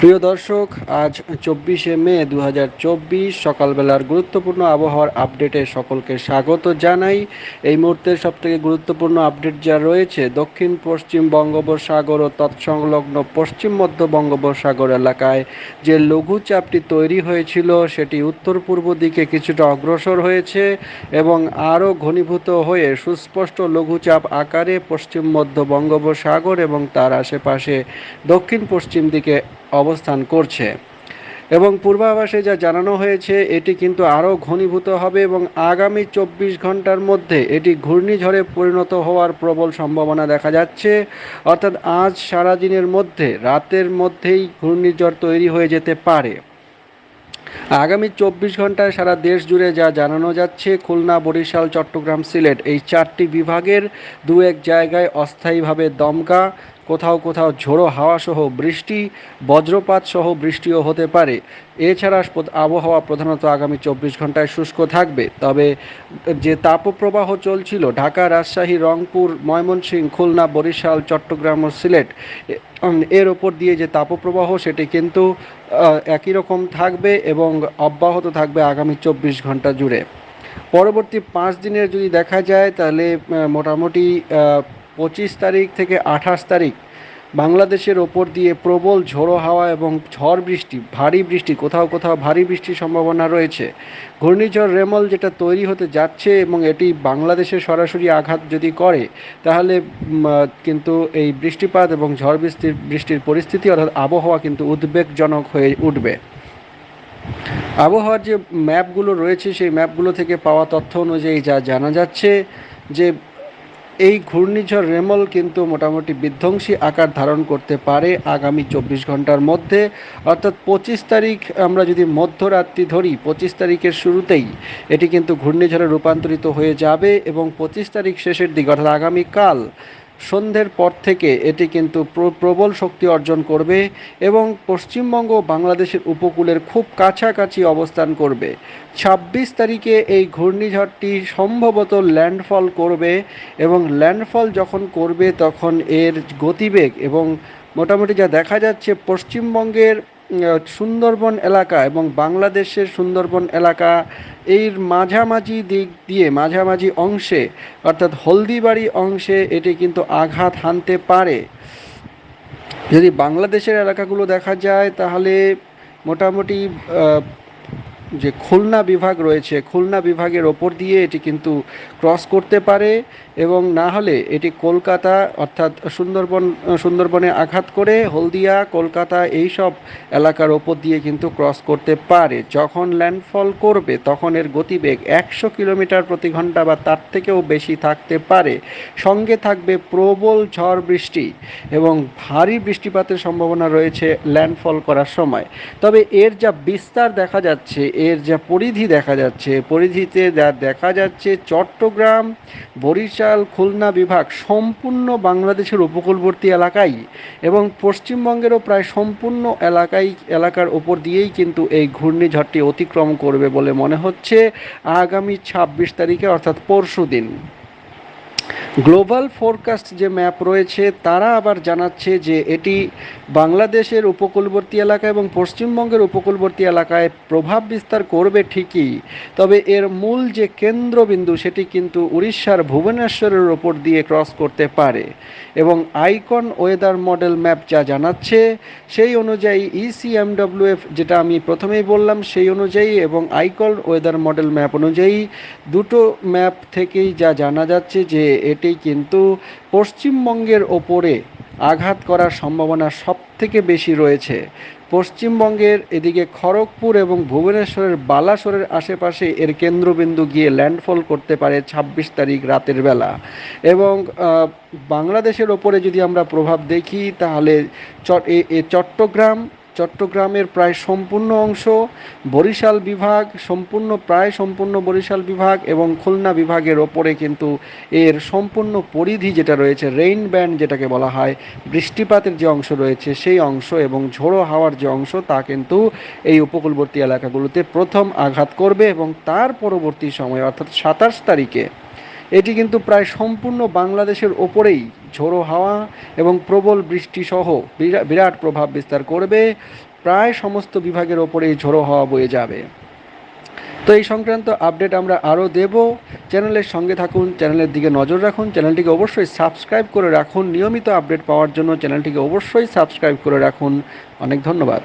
প্রিয় দর্শক, আজ চব্বিশে মে দু হাজার চব্বিশ, সকালবেলার গুরুত্বপূর্ণ আবহাওয়ার আপডেটে সকলকে স্বাগত জানাই। এই মুহূর্তের সবথেকে গুরুত্বপূর্ণ আপডেট যা রয়েছে, দক্ষিণ, পশ্চিম বঙ্গোপসাগর ও তৎসংলগ্ন পশ্চিম মধ্য বঙ্গোপসাগর এলাকায় যে লঘুচাপটি তৈরি হয়েছিল, সেটি উত্তর পূর্ব দিকে কিছুটা অগ্রসর হয়েছে এবং আরও ঘনীভূত হয়ে সুস্পষ্ট লঘুচাপ আকারে পশ্চিম মধ্য বঙ্গোপসাগর এবং তার আশেপাশে দক্ষিণ পশ্চিম দিকে অবস্থান করছে। এবং পূর্বাভাসে যা জানানো হয়েছে, এটি কিন্তু আরও ঘনীভূত হবে এবং আগামী চব্বিশ ঘণ্টার মধ্যে এটি ঘূর্ণিঝড়ে পরিণত হওয়ার প্রবল সম্ভাবনা দেখা যাচ্ছে। অর্থাৎ আজ সারাদিনের মধ্যে, রাতের মধ্যেই ঘূর্ণিঝড় তৈরি হয়ে যেতে পারে। আগামী চব্বিশ ঘন্টায় সারা দেশ জুড়ে যা জানানো যাচ্ছে, খুলনা, বরিশাল, চট্টগ্রাম, সিলেট এই চারটি বিভাগের দু এক জায়গায় অস্থায়ীভাবে দমকা কোথাও কোথাও ঝোড়ো হাওয়া সহ বৃষ্টি বজ্রপাত সহ বৃষ্টিও হতে পারে। এছাড়া আবহাওয়া প্রধানত আগামী চব্বিশ ঘন্টায় শুষ্ক থাকবে। তবে যে তাপপ্রবাহ চলছিল, ঢাকা, রাজশাহী, রংপুর, ময়মনসিংহ, খুলনা, বরিশাল, চট্টগ্রাম ও সিলেট এর ওপর দিয়ে যে তাপপ্রবাহ, সেটি কিন্তু একই রকম থাকবে এবং অব্যাহত থাকবে আগামী চব্বিশ ঘণ্টা জুড়ে। পরবর্তী পাঁচ দিনের যদি দেখা যায়, তাহলে মোটামুটি পঁচিশ তারিখ থেকে আঠাশ তারিখ বাংলাদেশের ওপর দিয়ে প্রবল ঝোড়ো হাওয়া এবং ঝড় বৃষ্টি, ভারী বৃষ্টি, কোথাও কোথাও ভারী বৃষ্টির সম্ভাবনা রয়েছে। ঘূর্ণিঝড় রেমল যেটা তৈরি হতে যাচ্ছে এবং এটি বাংলাদেশে সরাসরি আঘাত যদি করে, তাহলে কিন্তু এই বৃষ্টিপাত এবং ঝড় বৃষ্টির বৃষ্টির পরিস্থিতি অর্থাৎ আবহাওয়া কিন্তু উদ্বেগজনক হয়ে উঠবে। আবহাওয়ার যে ম্যাপগুলো রয়েছে, সেই ম্যাপগুলো থেকে পাওয়া তথ্য অনুযায়ী যা জানা যাচ্ছে যে এই ঘূর্ণিঝড় রেমল কিন্তু মোটামুটি বিধ্বংসী আকার ধারণ করতে পারে আগামী চব্বিশ ঘণ্টার মধ্যে। অর্থাৎ পঁচিশ তারিখ আমরা যদি মধ্যরাত্রি ধরি, পঁচিশ তারিখের শুরুতেই এটি কিন্তু ঘূর্ণিঝড়ে রূপান্তরিত হয়ে যাবে এবং পঁচিশ তারিখ শেষের দিকে, অর্থাৎ আগামীকাল সন্ধ্যের পর থেকে এটি কিন্তু প্রবল শক্তি অর্জন করবে এবং পশ্চিমবঙ্গ বাংলাদেশের উপকূলের খুব কাছাকাছি অবস্থান করবে। ছাব্বিশ তারিখে এই ঘূর্ণিঝড়টি সম্ভবত ল্যান্ডফল করবে এবং ল্যান্ডফল যখন করবে তখন এর গতিবেগ এবং মোটামুটি যা দেখা যাচ্ছে পশ্চিমবঙ্গের সুন্দরবন এলাকা এবং বাংলাদেশের সুন্দরবন এলাকা, এর মাঝামাঝি দিক দিয়ে, মাঝামাঝি অংশে, অর্থাৎ হলদিবাড়ি অংশে এটি কিন্তু আঘাত হানতে পারে। যদি বাংলাদেশের এলাকাগুলো দেখা যায়, তাহলে মোটামুটি যে খুলনা বিভাগ রয়েছে, খুলনা বিভাগের ওপর দিয়ে এটি কিন্তু ক্রস করতে পারে এবং না হলে এটি কলকাতা অর্থাৎ সুন্দরবন, সুন্দরবনে আঘাত করে হলদিয়া, কলকাতা এই সব এলাকার ওপর দিয়ে কিন্তু ক্রস করতে পারে। যখন ল্যান্ডফল করবে, তখন এর গতিবেগ একশো কিলোমিটার প্রতি ঘণ্টা বা তার থেকেও বেশি থাকতে পারে। সঙ্গে থাকবে প্রবল ঝড় বৃষ্টি এবং ভারী বৃষ্টিপাতের সম্ভাবনা রয়েছে ল্যান্ডফল করার সময়। তবে এর যা বিস্তার দেখা যাচ্ছে এর যা পরিধি দেখা যাচ্ছে, পরিধিতে যা দেখা যাচ্ছে, চট্টগ্রাম, বরিশাল, খুলনা বিভাগ সম্পূর্ণ বাংলাদেশের উপকূলবর্তী এলাকায় এবং পশ্চিমবঙ্গেরও প্রায় সম্পূর্ণ এলাকাই, এলাকার ওপর দিয়েই কিন্তু এই ঘূর্ণিঝড়টি অতিক্রম করবে বলে মনে হচ্ছে আগামী ছাব্বিশ তারিখে, অর্থাৎ পরশু দিন। গ্লোবাল ফোরকাস্ট যে ম্যাপ রয়েছে, তারা আবার জানাচ্ছে যে এটি বাংলাদেশের উপকূলবর্তী এলাকা এবং পশ্চিমবঙ্গের উপকূলবর্তী এলাকায় প্রভাব বিস্তার করবে ঠিকই। তবে এর মূল যে কেন্দ্রবিন্দু, সেটি কিন্তু উড়িষ্যার ভুবনেশ্বরের ওপর দিয়ে ক্রস করতে পারে এবং আইকন ওয়েদার মডেল ম্যাপ যা জানাচ্ছে, সেই অনুযায়ী ইসিএমডব্লিউএফ যেটা আমি প্রথমেই বললাম, সেই অনুযায়ী এবং আইকন ওয়েদার মডেল ম্যাপ অনুযায়ী দুটো ম্যাপ থেকেই যা জানা যাচ্ছে যে এটি কিন্তু পশ্চিমবঙ্গের ওপরে আঘাত করার সম্ভাবনা সব থেকে বেশি রয়েছে। পশ্চিমবঙ্গের এদিকে খড়গপুর এবং ভুবনেশ্বরের বালাসোরের আশেপাশে এর কেন্দ্রবিন্দু গিয়ে ল্যান্ডফল করতে পারে ছাব্বিশ তারিখ রাতের বেলা। এবং বাংলাদেশের ওপরে যদি আমরা প্রভাব দেখি, তাহলে চট্টগ্রাম চট্টগ্রামের প্রায় সম্পূর্ণ অংশ, বরিশাল বিভাগ, সম্পূর্ণ, প্রায় সম্পূর্ণ বরিশাল বিভাগ এবং খুলনা বিভাগের ওপরে কিন্তু এর সম্পূর্ণ পরিধি যেটা রয়েছে রেইন ব্যান্ড যেটাকে বলা হয়, বৃষ্টিপাতের যে অংশ রয়েছে সেই অংশ এবং ঝোড়ো হাওয়ার যে অংশ তা কিন্তু এই উপকূলবর্তী এলাকাগুলোতে প্রথম আঘাত করবে এবং তার পরবর্তী সময়, অর্থাৎ সাতাশ তারিখে এটি কিন্তু প্রায় সম্পূর্ণ বাংলাদেশের ওপরেই ঝোড়ো হাওয়া এবং প্রবল বৃষ্টি সহ বিরাট প্রভাব বিস্তার করবে। প্রায় সমস্ত বিভাগের ওপরেই ঝোড়ো হাওয়া বয়ে যাবে। তো এই সংক্রান্ত আপডেট আমরা আরও দেব। চ্যানেলের সঙ্গে থাকুন, চ্যানেলের দিকে নজর রাখুন, চ্যানেলটিকে অবশ্যই সাবস্ক্রাইব করে রাখুন। নিয়মিত আপডেট পাওয়ার জন্য চ্যানেলটিকে অবশ্যই সাবস্ক্রাইব করে রাখুন। অনেক ধন্যবাদ।